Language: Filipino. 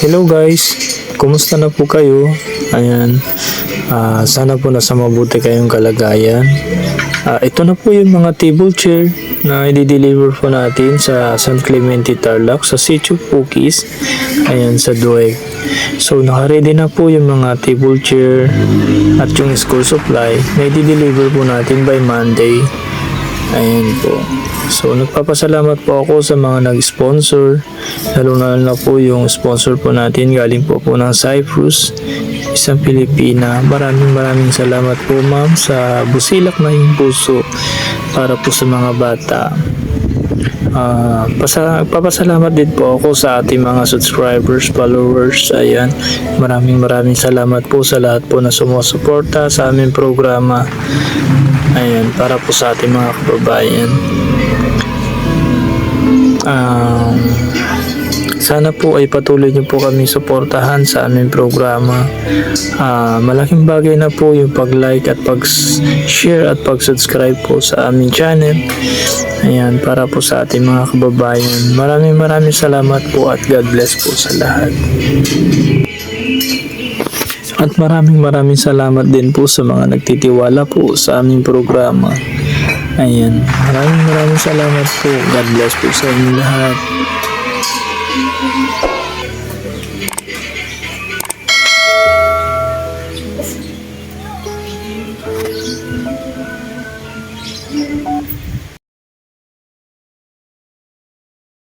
Hello guys, kumusta na po kayo? Ayan, ah, sana po nasa mabuti kayong kalagayan. Ah, ito na po yung mga table chair na i-deliver po natin sa San Clemente Tarlac sa Sitio Pukis. Ayan, sa Dueg. So, nakaready na po yung mga table chair at yung school supply na i-deliver po natin by Monday. Ayan po. So, nagpapasalamat po ako sa mga nag-sponsor. Lalo na na po yung sponsor po natin galing po po ng Cyprus, isang Pilipina. Maraming maraming salamat po ma'am sa busilak na yung puso para po sa mga bata. Ah, pasa papasalamat din po ako sa ating mga subscribers, followers. Ayan, maraming maraming salamat po sa lahat po na sumusuporta sa aming programa. Ayan, para po sa ating mga kababayan. Um, sana po ay patuloy niyo po kami suportahan sa aming programa. Ah, malaking bagay na po yung pag-like at pag-share at pag-subscribe po sa aming channel. Ayan, para po sa ating mga kababayan. Maraming maraming salamat po at God bless po sa lahat. At maraming maraming salamat din po sa mga nagtitiwala po sa aming programa. Ayan, maraming maraming salamat po. God bless po sa inyo lahat. Música